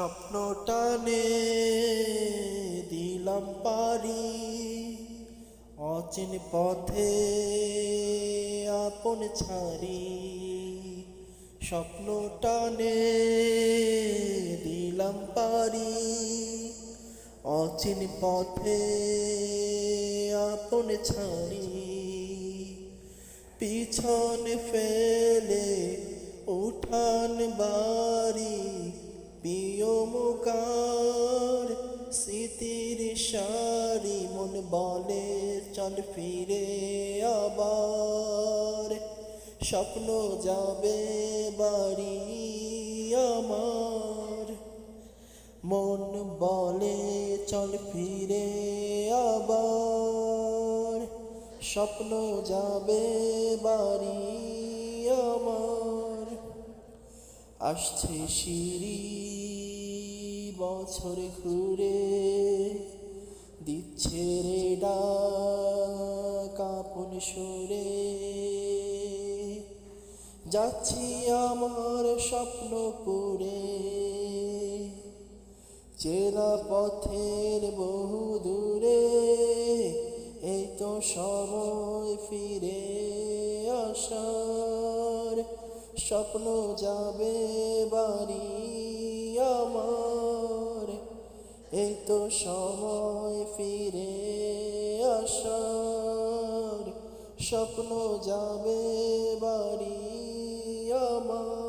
স্বপ্ন টানে দিলাম পারি। অচিন পথে আপন ছাড়ি। স্বপ্ন টানে দিলাম পারি। অচিন পথে আপন ছাড়ি। পিছন ফেলে স্মৃতির সারি মন বলে, চল ফিরে আবার। স্বপ্ন যাবে বাড়ি আমার। মন বলে, চল ফিরে আবার। স্বপ্ন যাবে বাড়ি আমার। আসছে সিঁড়ি, বছর ঘুরে দিচ্ছে রে কাপন সুরে। যাচ্ছি আমার স্বপ্ন পুরে। চেনা পথের বহু দূরে, এই তো সময় ফিরে আসার। স্বপ্ন যাবে বাড়ি এই তো সময় ফিরে আসার স্বপ্ন যাবে বাড়ি আমার।